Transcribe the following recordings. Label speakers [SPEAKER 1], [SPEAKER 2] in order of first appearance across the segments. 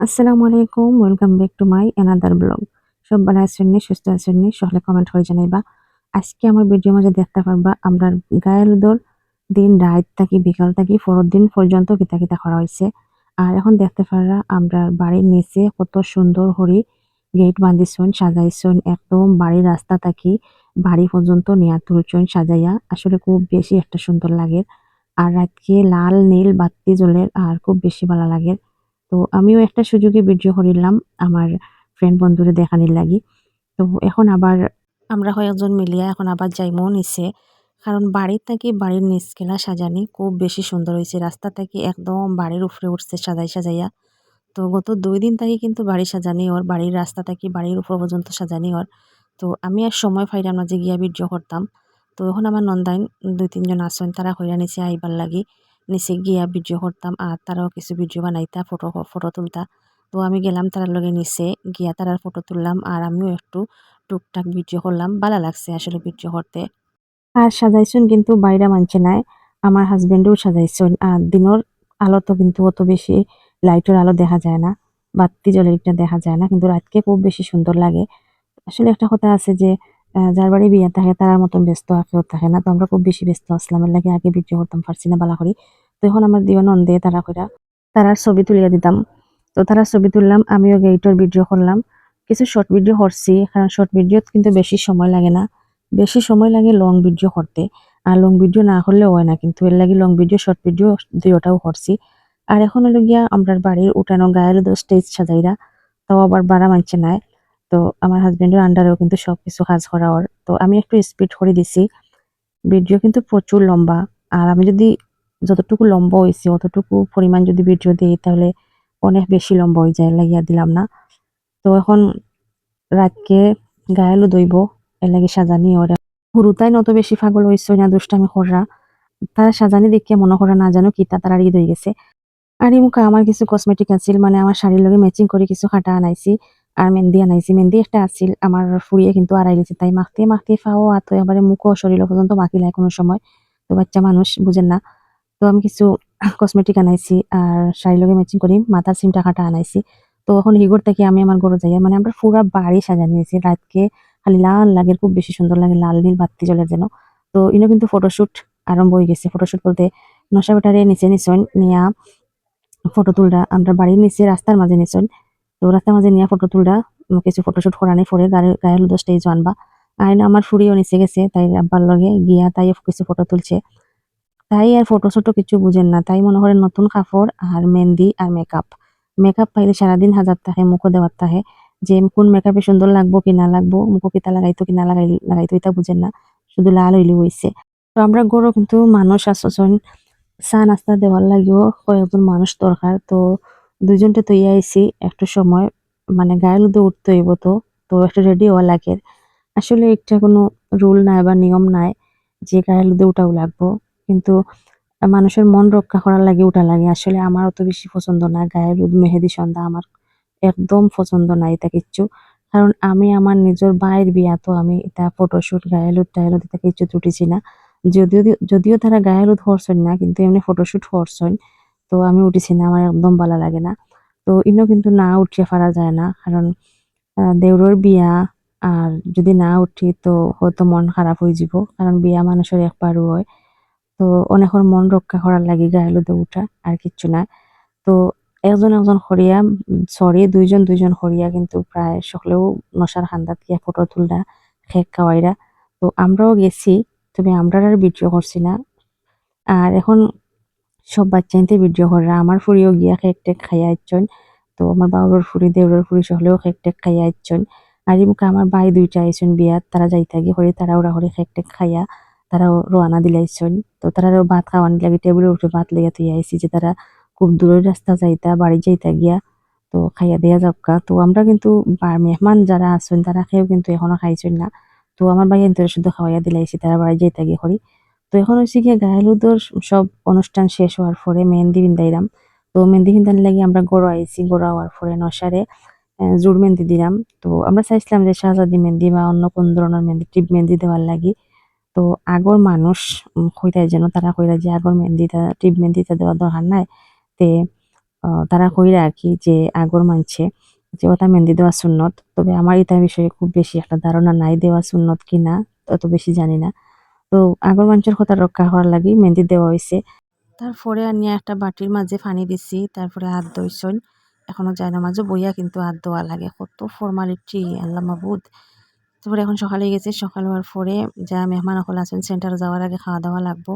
[SPEAKER 1] আসসালামু আলাইকুম welcome back to my another blog সব ভালো আছেন নি, সুস্থ আছেন নি সহলে কমেন্ট করে জানাইবা। আজকে আমার ভিডিও মাঝে দেখতে পারবা, আমরা গায়ের দোল দিন, রাত থাকি, বিকাল থাকি পরের দিন পর্যন্ত কিতা কিতা করা হয়েছে আর এখন দেখতে পাররা আমরা বাড়ির নিচে কত সুন্দর হরি গেট বাঁধিছন, সাজাইছন, একদম বাড়ির রাস্তা থাকি, বাড়ি পর্যন্ত নিয়া তুলছন, সাজাইয়া। আসলে খুব বেশি একটা সুন্দর লাগে। আর রাতকে লাল, নীল, বাতি জ্বলের আর খুব বেশি ভালো লাগে। তো আমিও একটা সুযোগে ভিডিও করিলাম আমার ফ্রেন্ড বন্ধুরে দেখানির লাগি। তো এখন আবার আমরা কয়েকজন মিলিয়া এখন আবার যাইমো নিচে। কারণ বাড়ির থেকে বাড়ির নিচকেলা সাজানি খুব বেশি সুন্দর হয়েছে রাস্তা থেকে একদম বাড়ির উপরে উঠছে সাজাই সাজাইয়া। তো গত দুই দিন থেকে কিন্তু বাড়ি সাজানি ওর, বাড়ির রাস্তা থেকে বাড়ির উপর পর্যন্ত সাজানি ওর। তো আমি আর সময় পাইলাম না যে গিয়া ভিডিও করতাম। তো এখন আমার নন্দাইন দুই তিনজন আসেন তারা হইয়া নিচে আইবার লাগি। নিচে গিয়া ভিডিও করতাম আর তারাও কিছু ভিডিও বানাইতা ফটো ফটো তুলতা। তো আমি গেলাম তার লগে নিচে, গিয়া তারার ফটো তুললাম আর আমিও একটু টুকটাক ভিডিও করলাম ভালো লাগছে আসলে ভিডিও করতে আর সাজাইছুন কিন্তু বাইরে মানছে নাই আমার হাজবেন্ডও সাজাইছুন আর দিনের আলো তো কিন্তু অত বেশি লাইটের আলো দেখা যায় না, বাতি এটা দেখা যায় না, কিন্তু রাতকে খুব বেশি সুন্দর লাগে। আসলে একটা কথা আছে যে যার বাড়ি বিয়ে থাকে তার মতন ব্যস্ত আর কেউ থাকে না। তো আমরা খুব বেশি ব্যস্ত আসলাম। এর লাগে আগে ভিডিও করতাম পারছি না বালা করি তো এখন আমার দিও নন্দে, তারা কইরা, তারার ছবি তুলিয়া দিতাম। তো তারা ছবি তুললাম, আমিও গেইটর ভিডিও করলাম। কিছু শর্ট ভিডিও করছি, কারণ শর্ট ভিডিও কিন্তু বেশি সময় লাগে না। বেশি সময় লাগে লং ভিডিও করতে। আর লং ভিডিও না করলেও হয় না, কিন্তু এর লাগে লং ভিডিও শর্ট ভিডিও দুইটাও করছি। আর এখন হলো গিয়া আমরা বাড়ির উঠানো গায়ের স্টেজ সাজাইরা, তাও আবার বাড়া মানছে নাই। তো আমার হাজবেন্ডের আন্ডারেও কিন্তু সবকিছু কাজ করা ওর। তো আমি একটু স্পিড করে দিছি। ভিডিও কিন্তু প্রচুর লম্বা। আর আমি যদি যতটুকু লম্বা হয়েছে, অতটুকু পরিমাণ যদি ভিডিও দিই, তাহলে অনেক বেশি লম্বা হয়ে যায়, লাগিয়া দিলাম না। তো এখন রাতকে গায়েলও দইব এর লাগে সাজানি ওর। হুরুতাই নত বেশি ফাগল হয়েছে না, দুষ্টামি কররা। তারা সাজানি দেখে মনে করে না জানো কি, তা তারা হয়ে গেছে। আর এই মুখে আমার কিছু কসমেটিক আছিল মানে আমার শাড়ির লগে ম্যাচিং করে কিছু খাটা আনাইছি। আর মেহেন্দি আনাইছি মেহেন্দি একটা আছিল আমার ফুরিয়ে কিন্তু আড়াই লিছে তাই মাখতে মাখতে ফাও আতো এবারে মুখও শরীর পর্যন্ত মাখিলাই কোনো সময়। তো বাচ্চা মানুষ বুঝেন না? তো আমি কিছু কসমেটিক আনাইছি আর শাড়ির লগে ম্যাচিং করি মাথার সিমটা কাটা আনাইছি। তো এখন হিগর থেকে আমি আমার গরু যাই মানে আমরা পুরা বাড়ি সাজানি হয়েছি রাতকে খালি লাল লাগে, খুব বেশি সুন্দর লাগে, লাল নীল বাতি জ্বলের যেন। তো ইনো কিন্তু ফটোশুট আরম্ভ হয়ে গেছে। ফটোশ্যুট বলতে নশা বেটারে নিচে নিচন, নিয়া ফটো তুলরা আমরা বাড়ির নিচে রাস্তার মাঝে নিচন। তো রাস্তার মাঝে নিয়ে ফটো তুলরা কিছু ফটোশুট করানি, পরে গাড়ির হলুদ স্টেজ আনবা আইন আমার ফুরিও নিচে গেছে, তাই আব্বার লগে গিয়া তাই কিছু ফটো তুলছে। তাই আর ফটো ছোটো কিছু বুঝেন না, তাই মনে করেন নতুন কাপড় আর মেহেন্দি আর মেকআপ মেকআপ পাইলে সারাদিন হাজার থাকে মুখও দেওয়ার থাকে যে কোন মেকআপে সুন্দর লাগবো কি না লাগবো মুখো কিতা লাগাইতো কি না লাগাই লাগাইতো এটা বুঝেন না, শুধু লাল হইলে হইছে। তো আমরা গরু কিন্তু মানুষ আসছেন চা নাস্তা দেওয়ার লাগেও কয়েকজন মানুষ দরকার, তো দুইজনকে তো আইছি একটু সময় মানে গায়ে লুদে উঠতে হইব তো তো একটু রেডি হওয়া লাগে। আসলে একটা কোনো রুল নাই বা নিয়ম নাই যে গায়ে লুদে উঠাও লাগবো, কিন্তু মানুষের মন রক্ষা করার লাগে উঠা লাগে। আসলে আমার অত বেশি পছন্দ না গায়ে রোদ মেহেদি সন্ধ্যা আমার একদম পছন্দ না এটা কিচ্ছু। কারণ আমি আমার নিজের ভাইয়ের বিয়া, তো আমি এটা ফটোশুট গায়ে হলুদ টায়ে হলুদ এটা কিচ্ছু ত্রুটিছি না। যদিও যদিও তারা গায়ে হলুদ করছেন না, কিন্তু এমনি ফটোশুট করছেন। তো আমি উঠেছি না, আমার একদম ভালো লাগে না। তো ইনো কিন্তু না উঠিয়ে পারা যায় না, কারণ দেউরের বিয়া আর যদি না উঠি তো হয়তো মন খারাপ হয়ে যাব, কারণ বিয়া মানুষের একবারও হয়। তো অনেকের মন রক্ষা করার লাগে হলুদে উঠা আর কিচ্ছু না। তো একজন একজন হরিয়া সরি দুইজন দুইজন হরিয়া কিন্তু প্রায় সকলেও নশার হান্দাত গিয়া ফটো তুলরা খেক খাওয়াইরা তো আমরাও গেছি তবে আমরা আর ভিডিও করছি না। আর এখন সব বাচ্চাইতে ভিডিও করা। আমার ফুরিও গিয়া খেক টেক খাইয়া আইছন তো আমার বাবার ফুরি দেউরের ফুরি সকলেও খেক টেক খাইয়া আইছন আর মুখে আমার ভাই দুইটা আইছন বিয়াত, তারা যাইতা গিয়ে হরি তারা ওরা হরি খেক টেক খাইয়া তারাও রোয়ানা দিলাইছন তো তারাও ভাত খাওয়ান লাগে, টেবিলের উপরে ভাত লেগে তুই আইছি যে তারা খুব দূরের রাস্তা যাইতা, বাড়ি যাইতা গিয়া তো খাইয়া দেয়া যাবকা তো আমরা কিন্তু মেহমান যারা আছেন, তারা খেয়েও কিন্তু এখনও খাইছেন না। তো আমার ভাই শুধু খাওয়াইয়া দিলাইছি তারা বাড়ি যাইতা গিয়ে করি তো এখন হচ্ছে গিয়ে গায়ে সব অনুষ্ঠান শেষ হওয়ার পরে মেহেন্দি বিন্দাইলাম তো মেহেন্দি বিন্দার লাগি আমরা গড় আইছি গড় হওয়ার পরে নসারে জুড় মেহেন্দি দিলাম তো আমরা চাইছিলাম যে শাহজাদি মেহেন্দি বা অন্য কোন ধরনের মেহেন্দি, টিপ মেহেন্দি দেওয়ার লাগি। তো আগর মানুষ কইতাই যেন তারা কইরা যে আগর মেহেন্দিটা, টিপ মেহেন্দিটা দেওয়ার দরকার নাই, তে তারা কইরা আর কি যে আগর মানছে যে ওটা মেহেন্দি দেওয়া সুন্নত। তবে আমার এটা বিষয়ে খুব বেশি একটা ধারণা নাই দেওয়া সুন্নত কিনা অত বেশি জানি না। তো আগর মানুষের কথা রক্ষা হওয়ার লাগি মেহেন্দি দেওয়া হয়েছে তারপরে আর নিয়ে একটা বাটির মাঝে পানি দিছি তারপরে হাত ধুইছন এখনও যায় না মাঝে বইয়া কিন্তু হাত ধোয়া লাগে। কত ফর্মালিটি আল্লাহ মাবুদ। তারপরে এখন সকালে গেছে সকাল হওয়ার পরে যা মেহমান সকল আছেন সেন্টারে যাওয়ার আগে খাওয়া দাওয়া লাগবো।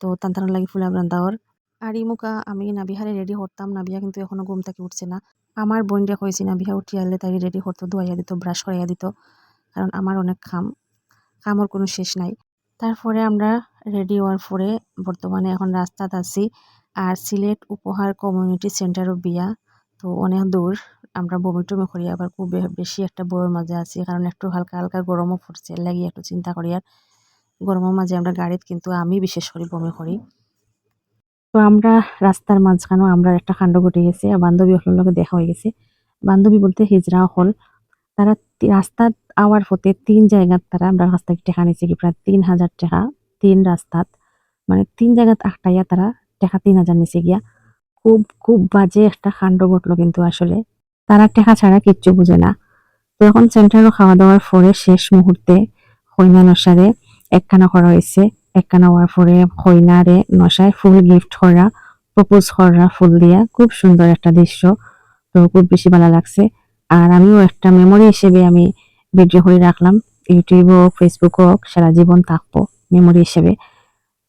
[SPEAKER 1] তো তান্তানোর লাগি ফুলা ব্রান্দাওয়ার আর ইমুকা আমি নাবিহারে রেডি করতাম নাবিহা কিন্তু এখনও ঘুম থেকে উঠছে না। আমার বোনটা কইছি নাবিহা উঠি আনলে তাই রেডি করতো ধোয়াইয়া দিত ব্রাশ করাইয়া দিত। কারণ আমার অনেক খাম। খামর কোনো শেষ নাই। তারপরে আমরা রেডি হওয়ার পরে বর্তমানে এখন রাস্তাত আছি। আর সিলেট উপহার কমিউনিটি সেন্টারও বিয়া, তো অনেক দূর। আমরা বমি টমি করি, আবার খুব বেশি একটা বইয়ের মাঝে আছি, কারণ একটু হালকা হালকা গরমও পড়ছে, এর লাগি একটু চিন্তা করি। আর গরমের মাঝে আমরা গাড়িত কিন্তু আমি বিশেষ করে বমি করি। তো আমরা রাস্তার মাঝখানেও আমরা একটা কাণ্ড ঘটে গেছে, আর বান্ধবী হলের লগে দেখা হয়ে গেছে। বান্ধবী বলতে হিজরা হল। তারা রাস্তাত আওয়ার পথে তিন জায়গাত তারা আমরা রাস্তা টেকা নিছে কি প্রায় তিন হাজার টাকা, তিন রাস্তাত। মানে তিন জায়গাত আটটাইয়া তারা টাকা তিন হাজার নিচে গিয়া। খুব খুব বাজে একটা কাণ্ড ঘটলো কিন্তু আসলে। তারা টাকা ছাড়া কিচ্ছু বুঝে না। তো এখন সেন্টারও খাওয়া দাওয়ার পরে শেষ মুহূর্তে কইনা নসারে একখানা করা হয়েছে। একখানা হওয়ার পরে কইনারে নসায় ফুল গিফট করা প্রপোজ করা ফুল দিয়া। খুব সুন্দর একটা দৃশ্য। তো খুব বেশি ভালো লাগছে। আর আমিও একটা মেমোরি হিসেবে আমি ভিডিও করে রাখলাম ইউটিউব হোক ফেসবুক হোক সারা জীবন থাকব মেমোরি হিসেবে।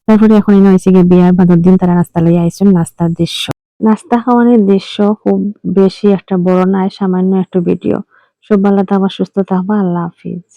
[SPEAKER 1] তারপরে এখন এনে হয়েছে গিয়ে বিয়ার বাদর দিন তারা নাস্তা লইয়া আইসেন নাস্তার দৃশ্য। নাস্তা খাওয়ানোর দৃশ্য খুব বেশি একটা বড় নয়, সামান্য একটা ভিডিও সব ভালো থাকবা, সুস্থ থাকবা, আল্লাহ হাফিজ।